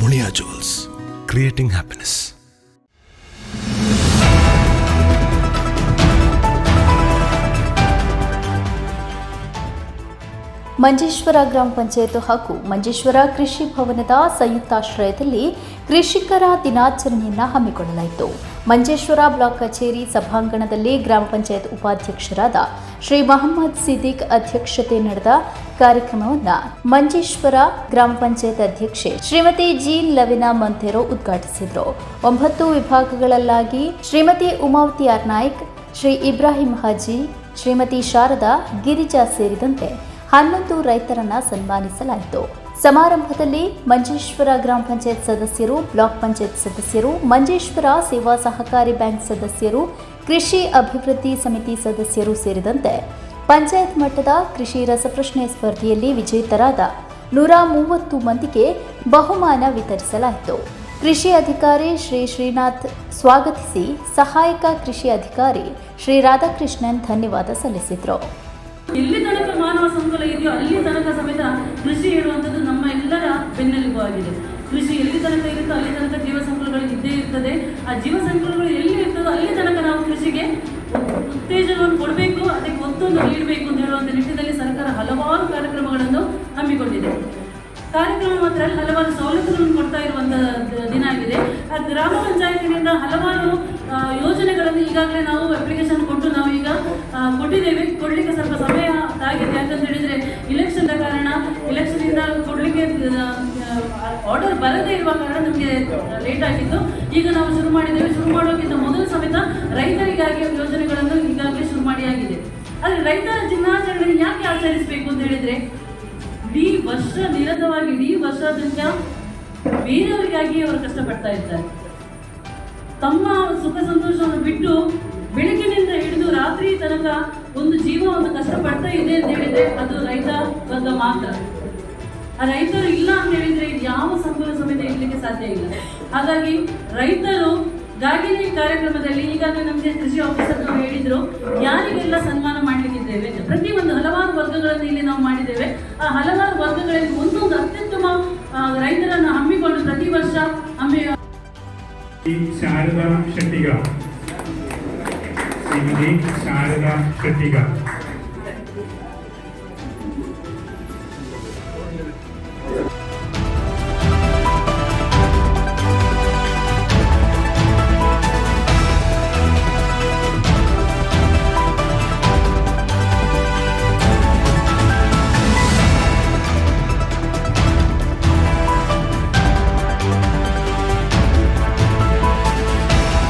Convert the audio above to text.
Muliya jewels creating happiness Manjeshwar ಗ್ರಾಮ ಪಂಚಾಯತ್ ಹಾಗೂ ಮಂಜೇಶ್ವರ ಕೃಷಿ ಭವನದ ಸಂಯುಕ್ತಾಶ್ರಯದಲ್ಲಿ ಕೃಷಿಕರ ದಿನಾಚರಣೆಯನ್ನು ಹಮ್ಮಿಕೊಳ್ಳಲಾಯಿತು. ಮಂಜೇಶ್ವರ ಬ್ಲಾಕ್ ಕಚೇರಿ ಸಭಾಂಗಣದಲ್ಲಿ ಗ್ರಾಮ ಪಂಚಾಯತ್ ಉಪಾಧ್ಯಕ್ಷರಾದ ಶ್ರೀ ಮಹಮ್ಮದ್ ಸಿದ್ದಿಕ್ ಅಧ್ಯಕ್ಷತೆ ನಡೆದ ಕಾರ್ಯಕ್ರಮವನ್ನು ಮಂಜೇಶ್ವರ ಗ್ರಾಮ ಪಂಚಾಯತ್ ಅಧ್ಯಕ್ಷೆ ಶ್ರೀಮತಿ ಜೀನ್ ಲವಿನಾ ಮಂಥೆರೋ ಉದ್ಘಾಟಿಸಿದರು. ಒಂಬತ್ತು ವಿಭಾಗಗಳಲ್ಲಾಗಿ ಶ್ರೀಮತಿ ಉಮಾವತಿ ಆರ್ ನಾಯ್ಕ್, ಶ್ರೀ ಇಬ್ರಾಹಿಂ ಹಾಜಿ, ಶ್ರೀಮತಿ ಶಾರದಾ, ಗಿರಿಜಾ ಸೇರಿದಂತೆ ಹನ್ನೊಂದು ರೈತರನ್ನ ಸನ್ಮಾನಿಸಲಾಯಿತು. ಸಮಾರಂಭದಲ್ಲಿ ಮಂಜೇಶ್ವರ ಗ್ರಾಮ ಪಂಚಾಯತ್ ಸದಸ್ಯರು, ಬ್ಲಾಕ್ ಪಂಚಾಯತ್ ಸದಸ್ಯರು, ಮಂಜೇಶ್ವರ ಸೇವಾ ಸಹಕಾರಿ ಬ್ಯಾಂಕ್ ಸದಸ್ಯರು, ಕೃಷಿ ಅಭಿವೃದ್ಧಿ ಸಮಿತಿ ಸದಸ್ಯರು ಸೇರಿದಂತೆ ಪಂಚಾಯತ್ ಮಟ್ಟದ ಕೃಷಿ ರಸಪ್ರಶ್ನೆ ಸ್ಪರ್ಧೆಯಲ್ಲಿ ವಿಜೇತರಾದ ನೂರ ಮೂವತ್ತು ಮಂದಿಗೆ ಬಹುಮಾನ ವಿತರಿಸಲಾಯಿತು. ಕೃಷಿ ಅಧಿಕಾರಿ ಶ್ರೀ ಶ್ರೀನಾಥ್ ಸ್ವಾಗತಿಸಿ ಸಹಾಯಕ ಕೃಷಿ ಅಧಿಕಾರಿ ಶ್ರೀ ರಾಧಾಕೃಷ್ಣನ್ ಧನ್ಯವಾದ ಸಲ್ಲಿಸಿದರು. ಮಾನವ ಸಂಕುಲ ಇದೆಯೋ ಅಲ್ಲಿ ತನಕ ಸಮೇತ ಕೃಷಿ ಹೇಳುವಂಥದ್ದು ನಮ್ಮ ಎಲ್ಲರ ಬೆನ್ನೆಲುಬು ಆಗಿದೆ ಕೃಷಿ ಎಲ್ಲಿ ತನಕ ಇರುತ್ತೋ ಅಲ್ಲಿ ತನಕ ಜೀವ ಸಂಕುಲಗಳು ಇದ್ದೇ ಇರ್ತದೆ. ಆ ಜೀವ ಸಂಕುಲಗಳು ಎಲ್ಲಿ ಇರ್ತದೋ ಅಲ್ಲಿ ತನಕ ನಾವು ಕೃಷಿಗೆ ಉತ್ತೇಜನವನ್ನು ಕೊಡಬೇಕು, ಅದಕ್ಕೆ ಒತ್ತೊಂದು ನೀಡಬೇಕು ಅಂತ ಹೇಳುವಂಥ ನಿಟ್ಟಿನಲ್ಲಿ ಸರ್ಕಾರ ಹಲವಾರು ಕಾರ್ಯಕ್ರಮಗಳನ್ನು ಹಮ್ಮಿಕೊಂಡಿದೆ. ಕಾರ್ಯಕ್ರಮ ಮಾತ್ರ ಹಲವಾರು ಸವಲತ್ತುಗಳನ್ನು ಕೊಡ್ತಾ ಇರುವಂಥ ದಿನ ಆಗಿದೆ. ಆ ಗ್ರಾಮ ಪಂಚಾಯತಿನಿಂದ ಹಲವಾರು ಯೋಜನೆಗಳನ್ನು ಈಗಾಗಲೇ ನಾವು ಅಪ್ಲಿಕೇಶನ್ ಕೊಟ್ಟು ನಾವು ಈಗ ಕೊಟ್ಟಿದ್ದೇವೆ. ಕೊಡಲಿಕ್ಕೆ ಇಂದ ಕೊಡಲಿಕ್ಕೆ ಆರ್ಡರ್ ಬರದೇ ಇರುವ ಕಾರಣ ನಮಗೆ ಲೇಟ್ ಆಗಿತ್ತು. ಈಗ ನಾವು ಶುರು ಮಾಡಿದ್ದೇವೆ. ಶುರು ಮಾಡೋಕ್ಕಿಂತ ಮೊದಲು ಸಮೇತ ರೈತರಿಗಾಗಿ ಯೋಜನೆಗಳನ್ನು ಈಗಾಗಲೇ ಶುರು ಮಾಡಿ ಆಗಿದೆ. ಆದರೆ ರೈತರ ದಿನಾಚರಣೆ ಯಾಕೆ ಆಚರಿಸಬೇಕು ಅಂತ ಹೇಳಿದ್ರೆ, ಇಡೀ ವರ್ಷ ನಿರತವಾಗಿ, ಇಡೀ ವರ್ಷದಿಂದ ಬೇರೆಯವರಿಗಾಗಿ ಅವರು ಕಷ್ಟಪಡ್ತಾ ಇರ್ತಾರೆ. ತಮ್ಮ ಸುಖ ಸಂತೋಷವನ್ನು ಬಿಟ್ಟು ಬೆಳಗಿನಿಂದ ಹಿಡಿದು ರಾತ್ರಿ ತನಕ ಒಂದು ಜೀವವನ್ನು ಕಷ್ಟಪಡ್ತಾ ಇದೆ ಅಂತ ಹೇಳಿದ್ರೆ ಅದು ರೈತ ವರ್ಗ ಮಾತ್ರ. ರೈತರು ಇಲ್ಲ ಅಂತ ಹೇಳಿದ್ರೆ ಯಾವ ಸಂಕುಲ ಸಮೇತ ಇರ್ಲಿಕ್ಕೆ ಸಾಧ್ಯ ಇಲ್ಲ. ಹಾಗಾಗಿ ರೈತರು ಗಾಗಿನಿ ಕಾರ್ಯಕ್ರಮದಲ್ಲಿ ಈಗಾಗಲೇ ನಮಗೆ ಕೃಷಿ ಆಫೀಸರ್ ನಾವು ಹೇಳಿದ್ರು, ಯಾರಿಗೆಲ್ಲ ಸನ್ಮಾನ ಮಾಡಲಿಕ್ಕಿದ್ದೇವೆ? ಪ್ರತಿ ಒಂದು ಹಲವಾರು ವರ್ಗಗಳನ್ನು ಇಲ್ಲಿ ನಾವು ಮಾಡಿದ್ದೇವೆ. ಆ ಹಲವಾರು ವರ್ಗಗಳಲ್ಲಿ ಒಂದೊಂದು ಅತ್ಯುತ್ತಮ ರೈತರನ್ನು ಹಮ್ಮಿಕೊಂಡು ಪ್ರತಿ ವರ್ಷ ಹಮ್ಮಿ ಶ್ರೀ ಶಾರದಾ ಶೆಟ್ಟಿಗ. ಶಾರದಾ ಶೆಟ್ಟಿಗ.